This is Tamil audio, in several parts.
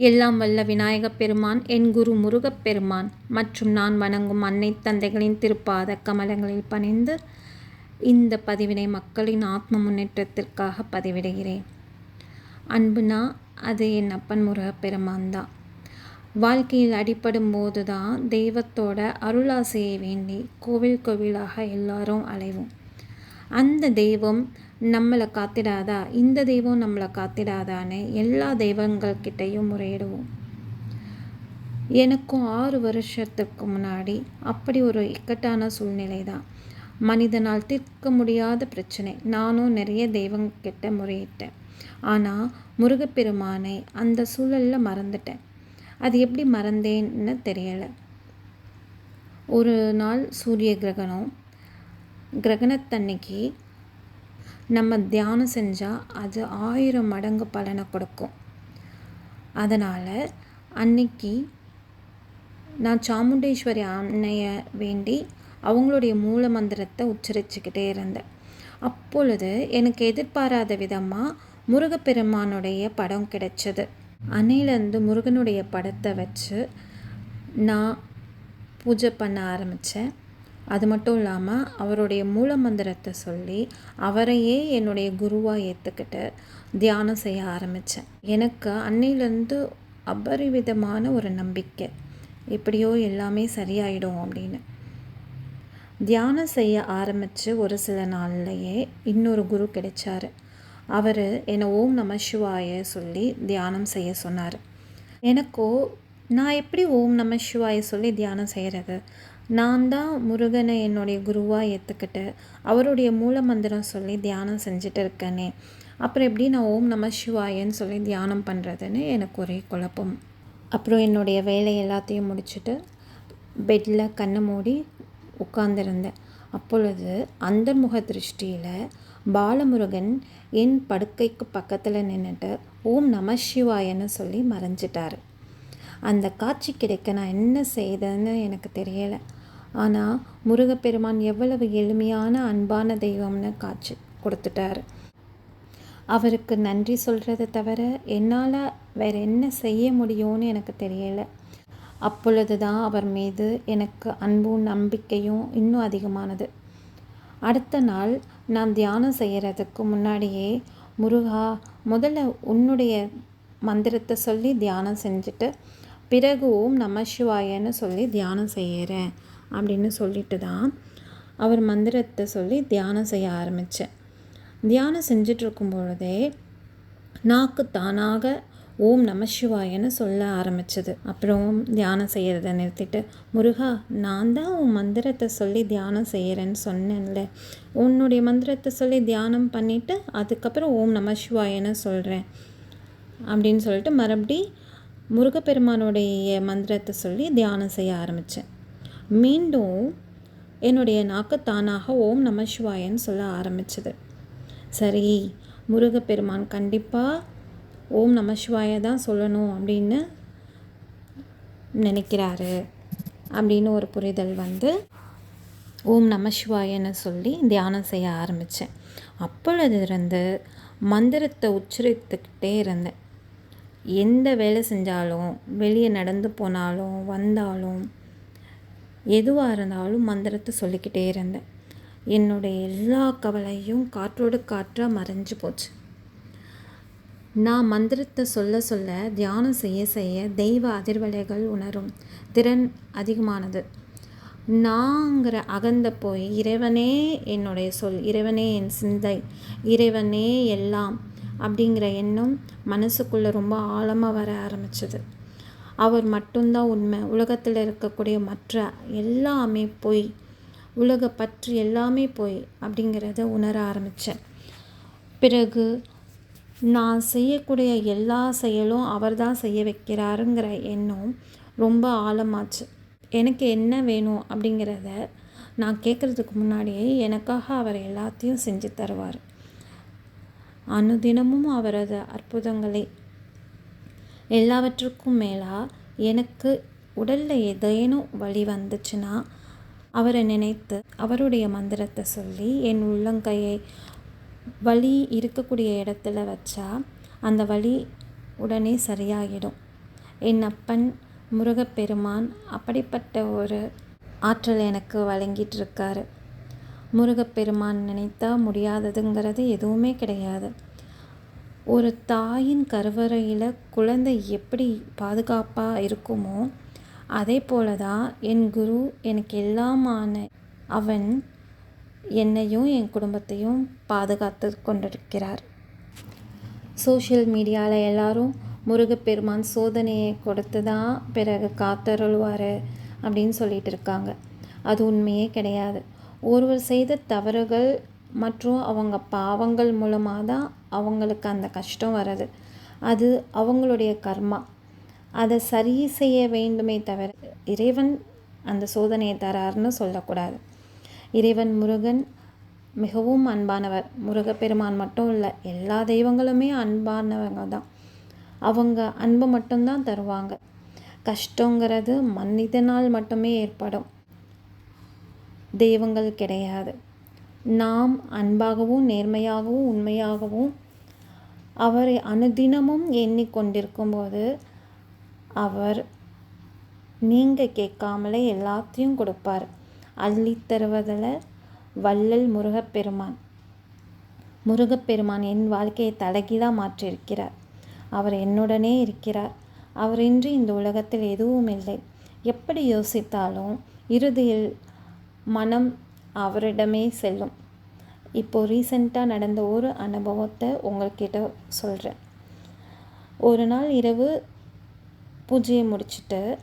எல்லாம் வல்ல விநாயகப் பெருமான் என் குரு முருகப் பெருமான். மற்றும் நான் வணங்கும் அன்னை தந்தைகளின் திருப்பாத கமலங்களில் பணிந்து இந்த பதிவினை மக்களின் ஆத்ம முன்னேற்றத்திற்காக பதிவிடுகிறேன். அன்புனா அது என் அப்பன் முருகப் பெருமான் தான். வாழ்க்கையில் அடிப்படும் போது தான் தெய்வத்தோட அருளாசையை வேண்டி கோவில் கோவிலாக எல்லாரும் அலைவோம். அந்த தெய்வம் நம்மளை காத்திடாதா? இந்த தெய்வம் நம்மளை காத்திடாதான்னு எல்லா தெய்வங்கள்கிட்டையும் முறையிடுவோம். எனக்கும் ஆறு வருஷத்துக்கு முன்னாடி அப்படி ஒரு இக்கட்டான சூழ்நிலை தான் மனிதனால் தீர்க்க முடியாத பிரச்சனை. நானும் நிறைய தெய்வங்கிட்ட முறையிட்டேன். ஆனால் முருகப்பெருமானை அந்த சூழலில் மறந்துட்டேன். அது எப்படி மறந்தேன்னு தெரியலை. ஒரு நாள் சூரிய கிரகணம் கிரகணத்தன்னைக்கு நம்ம தியானம் செஞ்சால் அது ஆயிரம் மடங்கு பலனை கொடுக்கும். அதனால் அன்னைக்கு நான் சாமுண்டேஸ்வரி அன்னையை வேண்டி அவங்களுடைய மூல மந்திரத்தை உச்சரிச்சுக்கிட்டே இருந்தேன். அப்பொழுது எனக்கு எதிர்பாராத விதமாக முருகப்பெருமானுடைய படம் கிடைச்சது. அன்னையிலேருந்து முருகனுடைய படத்தை வச்சு நான் பூஜை பண்ண ஆரம்பித்தேன் அது மட்டும் இல்லாமல் அவருடைய மூல மந்திரத்தை சொல்லி அவரையே என்னுடைய குருவாக ஏற்றுக்கிட்டு தியானம் செய்ய ஆரம்பித்தேன் எனக்கு அன்னையிலேருந்து அபரிவிதமான ஒரு நம்பிக்கை. எப்படியோ எல்லாமே சரியாயிடும் அப்படின்னு. தியானம் செய்ய ஆரம்பித்து ஒரு சில நாள்லையே இன்னொரு குரு கிடைச்சாரு. அவர் என்னை ஓம் நம சிவாய சொல்லி தியானம் செய்ய சொன்னார். எனக்கோ நான் எப்படி ஓம் நம சிவாய சொல்லி தியானம் செய்கிறது நான் தான் முருகனை என்னுடைய குருவாக ஏற்றுக்கிட்டு அவருடைய மூல மந்திரம் சொல்லி தியானம் செஞ்சுட்டு இருக்கேனே. அப்புறம் எப்படி நான் ஓம் நம சிவாயன்னு சொல்லி தியானம் பண்ணுறதுன்னு எனக்கு ஒரே குழப்பம். அப்புறம் என்னுடைய வேலை எல்லாத்தையும் முடிச்சுட்டு பெட்டில் கண்ணை மூடி உட்கார்ந்துருந்தேன். அப்பொழுது அந்தர்முக திருஷ்டியில் பாலமுருகன் என் படுக்கைக்கு பக்கத்தில் நின்றுட்டு ஓம் நம சிவாயன்னு சொல்லி மறைஞ்சிட்டார். அந்த காட்சி கிடைக்க நான் என்ன செய்தேன்னு எனக்கு தெரியலை. ஆனால் முருகப்பெருமான் எவ்வளவு எளிமையான அன்பான தெய்வம்னு காட்சி கொடுத்துட்டாரு. அவருக்கு நன்றி சொல்கிறத தவிர என்னால் வேறு என்ன செய்ய முடியும்னு எனக்கு தெரியலை. அப்பொழுது தான் அவர் மீது எனக்கு அன்பும் நம்பிக்கையும் இன்னும் அதிகமானது. அடுத்த நாள் நான் தியானம் செய்கிறதுக்கு முன்னாடியே முருகா முதல்ல உன்னுடைய மந்திரத்தை சொல்லி தியானம் செஞ்சுட்டு பிறகு ஓம் நம சிவாயன்னு சொல்லி தியானம் செய்கிறேன் அப்படின்னு சொல்லிட்டு தான் அவர் மந்திரத்தை சொல்லி தியானம் செய்ய ஆரம்பித்தேன் தியானம் செஞ்சிட்ருக்கும் பொழுதே நாக்கு தானாக ஓம் நம சிவாயன்னு சொல்ல ஆரம்பித்தது அப்புறம் தியானம் செய்கிறத நிறுத்திட்டு முருகா நான் தான் உன் மந்திரத்தை சொல்லி தியானம் செய்கிறேன்னு சொன்னேன்ல. உன்னுடைய மந்திரத்தை சொல்லி தியானம் பண்ணிவிட்டு அதுக்கப்புறம் ஓம் நம சிவாயன்னு சொல்கிறேன் அப்படின்னு சொல்லிட்டு மறுபடி முருகப்பெருமானுடைய மந்திரத்தை சொல்லி தியானம் செய்ய ஆரம்பித்தேன் மீண்டும் என்னுடைய நாக்கு தானாக ஓம் நம சிவாயன்னு சொல்ல ஆரம்பிச்சது. சரி முருகப்பெருமான் கண்டிப்பாக ஓம் நம சிவாய தான் சொல்லணும் அப்படின்னு நினைக்கிறாரு அப்படின்னு ஒரு புரிதல் வந்து ஓம் நம சிவாயன்னு சொல்லி தியானம் செய்ய ஆரம்பித்தேன் அப்பொழுதிருந்து மந்திரத்தை உச்சரித்துக்கிட்டே இருந்தேன். எந்த வேலை செஞ்சாலும் வெளியே நடந்து போனாலும் வந்தாலும் எதுவாக இருந்தாலும் மந்திரத்தை சொல்லிக்கிட்டே இருந்தேன். என்னுடைய எல்லா கவலையும் காற்றோடு காற்றாக மறைஞ்சு போச்சு. நான் மந்திரத்தை சொல்ல சொல்ல தியானம் செய்ய செய்ய தெய்வ அதிர்வலைகள் உணரும் திறன் அதிகமானது. நாங்கிற அகந்த போய் இறைவனே என்னுடைய சொல் இறைவனே என் சிந்தை இறைவனே எல்லாம் அப்படிங்கிற எண்ணம் மனசுக்குள்ளே ரொம்ப ஆழமாக வர ஆரம்பிச்சது. அவர் மட்டும்தான் உண்மை. உலகத்தில் இருக்கக்கூடிய மற்ற எல்லாமே பொய். உலக பற்று எல்லாமே பொய் அப்படிங்கிறத உணர ஆரம்பித்தேன் பிறகு நான் செய்யக்கூடிய எல்லா செயலும் அவர் தான் செய்ய வைக்கிறாருங்கிற எண்ணம் ரொம்ப ஆழமாச்சு. எனக்கு என்ன வேணும் அப்படிங்கிறத நான் கேட்குறதுக்கு முன்னாடியே எனக்காக அவர் எல்லாத்தையும் செஞ்சு தருவார். அனுதினமும் அவரது அற்புதங்களை எல்லாவற்றுக்கும் மேலாக எனக்கு உடலில் ஏதேனும் வலி வந்துச்சுன்னா அவரை நினைத்து அவருடைய மந்திரத்தை சொல்லி என் உள்ளங்கையை வலி இருக்கக்கூடிய இடத்துல வச்சா அந்த வலி உடனே சரியாகிடும் என் அப்பன் முருகப்பெருமான் அப்படிப்பட்ட ஒரு ஆற்றல் எனக்கு வழங்கிட்டு இருக்காரு முருகப்பெருமான் நினைத்தா முடியாததுங்கிறது எதுவுமே கிடையாது. ஒரு தாயின் கருவறையில் குழந்தை எப்படி பாதுகாப்பாக இருக்குமோ அதே போல தான் என் குரு எனக்கு எல்லாமான அவன் என்னையும் என் குடும்பத்தையும் பாதுகாத்து கொண்டிருக்கிறார். சோஷியல் மீடியாவில் எல்லாரும் முருகப்பெருமான் சோதனையை கொடுத்து தான் பிறகு காத்தருள்வார் அப்படின்னு சொல்லிட்டு இருக்காங்க. அது உண்மையே கிடையாது. ஒருவர் செய்த தவறுகள் மற்றும் அவங்க பாவங்கள் மூலமாக தான் அவங்களுக்கு அந்த கஷ்டம் வர்றது. அது அவங்களுடைய கர்மா. அதை சரி செய்ய வேண்டுமே தவிர இறைவன் அந்த சோதனையை தராருன்னு சொல்லக்கூடாது. இறைவன் முருகன் மிகவும் அன்பானவர். முருகப்பெருமான் மட்டும் இல்லை எல்லா தெய்வங்களுமே அன்பானவங்க தான். அவங்க அன்பு மட்டும்தான் தருவாங்க. கஷ்டங்கிறது மனிதனால் மட்டுமே ஏற்படும். தெய்வங்கள் கிடையாது. நாம் அன்பாகவும் நேர்மையாகவும் உண்மையாகவும் அவரை அனுதினமும் எண்ணிக்கொண்டிருக்கும்போது அவர் நீங்கள் கேட்காமலே எல்லாத்தையும் கொடுப்பார். அள்ளி தருவதில் வள்ளல் முருகப்பெருமான். முருகப்பெருமான் என் வாழ்க்கையை தலைகிதா மாற்றியிருக்கிறார். அவர் என்னுடனே இருக்கிறார். அவரின்றி இந்த உலகத்தில் எதுவும் இல்லை. எப்படி யோசித்தாலும் இறுதியில் மனம் அவரிடமே செல்லும். இப்போது ரீசெண்டாக நடந்த ஒரு அனுபவத்தை உங்கள்கிட்ட சொல்கிறேன் ஒரு நாள் இரவு பூஜையை முடிச்சுட்டு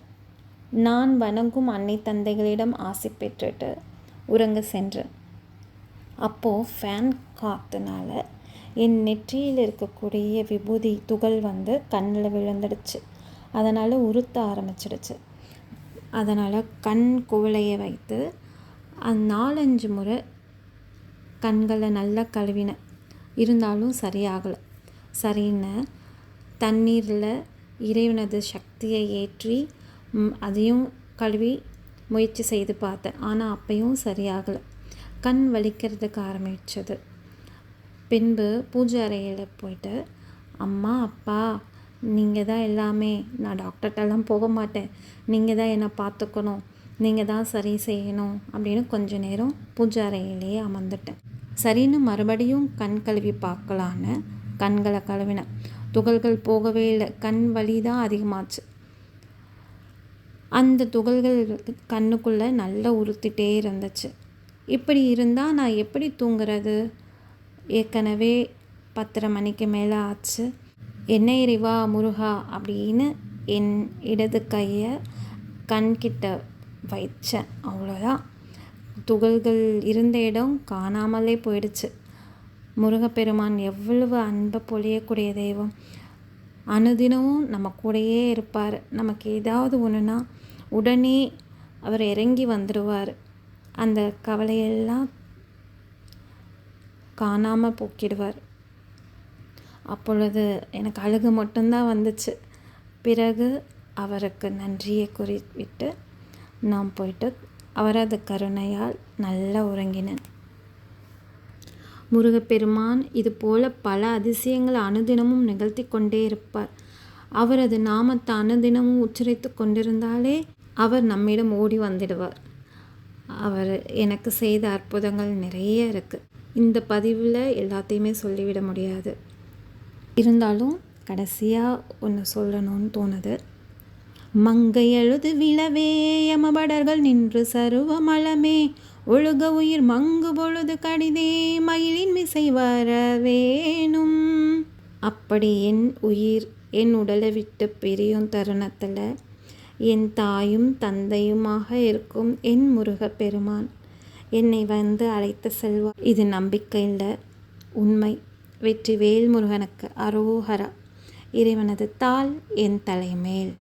நான் வணங்கும் அன்னை தந்தைகளிடம் ஆசை பெற்றுட்டு உறங்க சென்றேன். அப்போது ஃபேன் காற்றுனால என் நெற்றியில் இருக்கக்கூடிய விபூதி துகள் வந்து கண்ணில் விழுந்துடுச்சு. அதனால் உறுத்த ஆரம்பிச்சிடுச்சு. அதனால் கண் குவளையை வைத்து நாலஞ்சு முறை கண்களை நல்லா கழுவினேன் இருந்தாலும் சரியாகலை. சரின்னு தண்ணீரில் இறைவனது சக்தியை ஏற்றி அதையும் கழுவி முயற்சி செய்து பார்த்தேன். ஆனால் அப்பையும் சரியாகலை. கண் வலிக்கிறதுக்கு ஆரம்பித்தது பின்பு பூஜை அறையில் போயிட்டு அம்மா அப்பா நீங்கள் தான் எல்லாமே. நான் டாக்டர்கிட்டலாம் போக மாட்டேன். நீங்கள் தான் என்னை பார்த்துக்கணும். நீங்கள் தான் சரி செய்யணும் அப்படின்னு கொஞ்ச நேரம் பூஜை அறையிலேயே அமர்ந்துட்டேன். சரின்னு மறுபடியும் கண் கழுவி பார்க்கலான்னு கண்களை கழுவினேன். துகள்கள் போகவே இல்லை. கண் வலி தான் அதிகமாச்சு. அந்த துகள்கள் கண்ணுக்குள்ளே நல்லா உறுத்திட்டே இருந்துச்சு. இப்படி இருந்தால் நான் எப்படி தூங்குறது? ஏற்கனவே பத்தரை மணிக்கு மேலே ஆச்சு. என்ன இறைவா முருகா? அப்படின்னு என் இடது கையை கண்கிட்ட வைச்சேன் அவ்வளோதான் துகள்கள் இருந்த இடம் காணாமலே போயிடுச்சு. முருகப்பெருமான் எவ்வளவு அன்பை பொழியக்கூடிய தெய்வம். அனுதினமும் நம்ம கூடயே இருப்பார். நமக்கு ஏதாவது ஒன்றுனா உடனே அவர் இறங்கி வந்துடுவார் அந்த கவலையெல்லாம் காணாமல் போக்கிடுவார். அப்பொழுது எனக்கு அழுகு மட்டும்தான் வந்துச்சு. பிறகு அவருக்கு நன்றியை குறிவிட்டு நான் போயிட்டு அவரது கருணையால் நல்லா உறங்கினேன். முருகப்பெருமான் இது போல பல அதிசயங்களை அனுதினமும் நிகழ்த்தி கொண்டே இருப்பார். அவரது நாமத்தை அனுதினமும் உச்சரித்து கொண்டிருந்தாலே அவர் நம்மிடம் ஓடி வந்துடுவார். அவர் எனக்கு செய்த அற்புதங்கள் நிறைய இருக்குது இந்த பதிவில் எல்லாத்தையுமே சொல்லிவிட முடியாது. இருந்தாலும் கடைசியாக ஒன்று சொல்லணும்னு தோணுது. மங்கை எழுது விழவே யமபடர்கள் நின்று சருவமளமே ஒழுக உயிர் மங்கு பொழுது கடிதே மயிலின் மிசை வரவேணும் அப்படி என் உயிர் என் உடலை விட்டு பிரியும் தருணத்தில் என் தாயும் தந்தையுமாக இருக்கும் என் முருகப்பெருமான் என்னை வந்து அழைத்து செல்வார் இது நம்பிக்கை இல்லை உண்மை. வெற்றி வேல் முருகனுக்கு அரோஹரா. இறைவனது தாள் என் தலைமேல்.